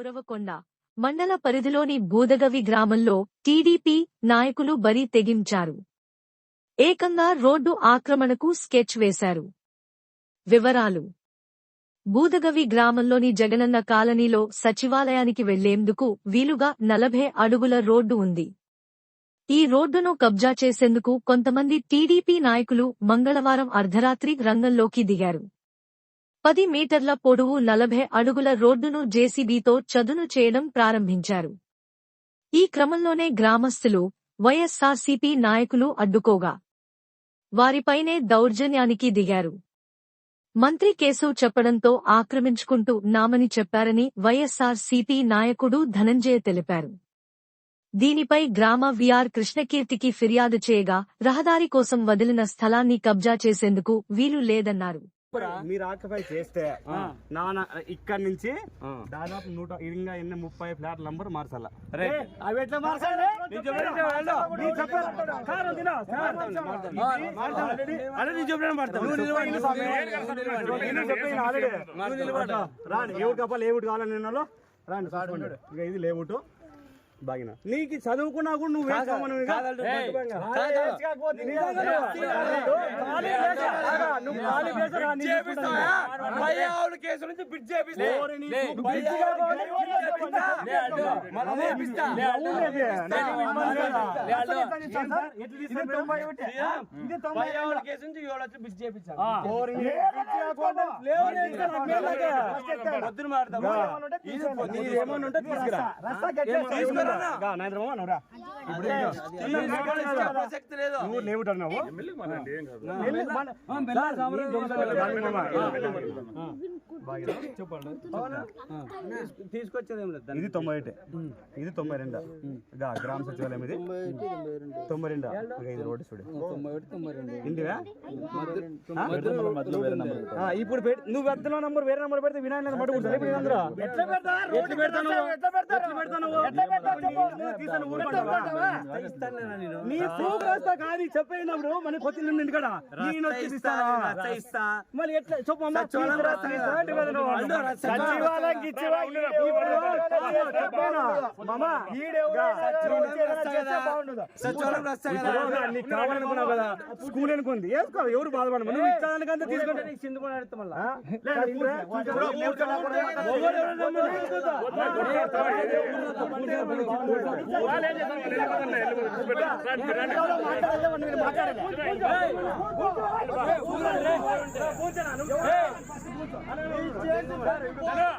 ఉరవకొండ మండల పరిధిలోని బూదగవి గ్రామంలో టీడీపీ నాయకులు బరి తెగించారు. ఏకంగా రోడ్డు ఆక్రమణకు స్కెచ్ వేశారు. వివరాలు. బూదగవి గ్రామంలోని జగనన్న కాలనీలో సచివాలయానికి వెళ్ళేందుకు వీలుగా నలభై అడుగుల రోడ్డు ఉంది. ఈ రోడ్డును కబ్జా చేసేందుకు కొంతమంది టీడీపీ నాయకులు మంగళవారం అర్ధరాత్రి రంగంలోకి దిగారు. పది మీటర్ల పొడవు నలభై అడుగుల రోడ్డును జేసీబీతో చదును చేయడం ప్రారంభించారు. ఈ క్రమంలోనే గ్రామస్తులు వైఎస్సార్సీపీ నాయకులు అడ్డుకోగా. వారిపైనే దౌర్జన్యానికి దిగారు. మంత్రి కేశవ్ చెప్పడంతో ఆక్రమించుకుంటూ నామని చెప్పారని వైఎస్సార్సీపీ నాయకుడు ధనంజయ తెలిపారు. దీనిపై గ్రామ విఆర్ కృష్ణకీర్తికి ఫిర్యాదు చేయగా రహదారి కోసం వదిలిన స్థలాన్ని కబ్జా చేసేందుకు వీలు లేదన్నారు. మీరు ఆక్యుపై చేస్తే. నాన్న ఇక్కడ నుంచి. దాదాపు నూట ఇంకా ఎన్ని ముప్పై ఫ్లాట్ నంబర్ మార్చాల. అవి ఎట్లా మార్చాలి ఎవరు కావాలి కావాలని నిన్నలో రాండి ఇక ఇది లేవుట్ బాగిన నీకు చదువుకున్నా కూడా నువ్వు వేసుకోమని ఆవిడ కేసు నుంచి కావాలి, కేసు నుంచి ఏడు వచ్చి బిడ్ చేపించా. ఓరి నీ బిడ్డ కాకుండా లేవని ఇంకా నాకు మేలాగా. పొద్దున మాడతాం. ఉంటే తీసుకురా. తీసుకురా. ప్రసక్తి లేదు. నువ్వు లేవుట తీసుకొచ్చేది ఇది తొంభై ఒకటి ఇది తొంభై రెండు? గా గ్రామ సచివాలయం ఇది? తొంభై రెండు. ఇక ఇది రోడ్డు చూడు. ఇంటివా? ఇప్పుడు నువ్వు పెద్దలో నంబర్ వేరే నంబర్ పెడితే వినాయక నంబర్ పట్టుకుంటా ఇప్పుడు అందరూ ఎట్లా పెడతావు? ఎట్లా పెడతావు? ఎట్లా పెడతావు? ఎట్లా పెడతావు? తీసాను నీ కాదు చెప్పేనప్పుడు మన కొత్త ఇంటికాడ. నేను వచ్చి ఇస్తా మళ్ళీ ఎట్లా సచివాలయం నీకు కావాలనుకున్నావు కదా స్కూల్ అనుకుంది వేసుకో ఎవరు ఇచ్చాదానికంతా తీసుకుంటే నీకు మళ్ళా. లేదు,